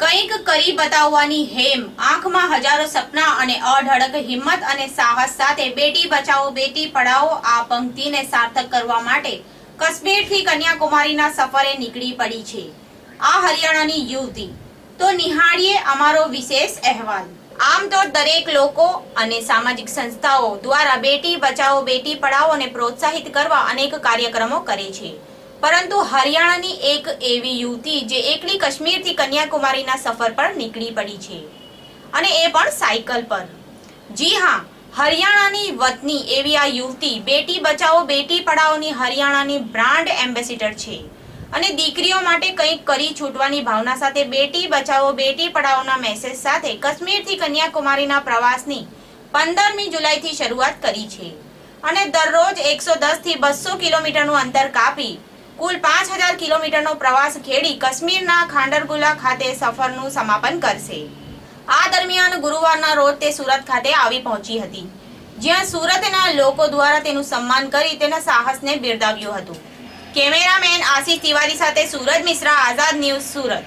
કંઈક કરી બતાવવાની હેમ, આંખમાં હજારો સપના અને અઢળક હિંમત અને સાહસ સાથે બેટી બચાવો, બેટી પઢાઓ આ પંક્તિને સાર્થક કરવા માટે કશ્મીરથી કન્યાકુમારીના સફરે નીકળી પડી છે. આ હરિયાણાની યુવતી. તો નિહાળીએ અમારો વિશેષ અહેવાલ. આમ તો દરેક લોકો અને સામાજિક સંસ્થાઓ દ્વારા બેટી બચાવો, બેટી પઢાઓને પ્રોત્સાહિત કરવા અનેક કાર્યક્રમો કરે છે. પરંતુ હરિયાણાની એક એવી યુવતી જે એકલી કાશ્મીરથી કન્યાકુમારીના સફર પર નીકળી પડી છે. અને એ પણ સાયકલ પર. જી હા, હરિયાણાની વતની એવી આ યુવતી બેટી બચાવો, બેટી પઢાઓની હરિયાણાની બ્રાન્ડ એમ્બેસિડર છે. અને દીકરીઓ માટે કંઈક કરી છૂટવાની ભાવના સાથે બેટી બચાવો, બેટી પઢાઓના મેસેજ સાથે કાશ્મીરથી કન્યાકુમારીના પ્રવાસની પંદરમી જુલાઈથી શરૂઆત કરી છે. અને દરરોજ એકસો દસથી બસો કિલોમીટરનું અંતર કાપી કુલ પાંચ હજાર કિલોમીટરનો પ્રવાસ ખેડી કાશ્મીરના ખાંડરગુલા ખાતે સફરનું સમાપન કરશે. આ દરમિયાન ગુરુવારના રોજ તે સુરત ખાતે આવી પહોંચી હતી. જ્યાં સુરતના લોકો દ્વારા તેનું સન્માન કરી તેના સાહસને બિરદાવ્યું હતું. કેમેરામેન આશિષ તિવારી સાથે સુરજ મિશ્રા, આઝાદ ન્યૂઝ સુરત.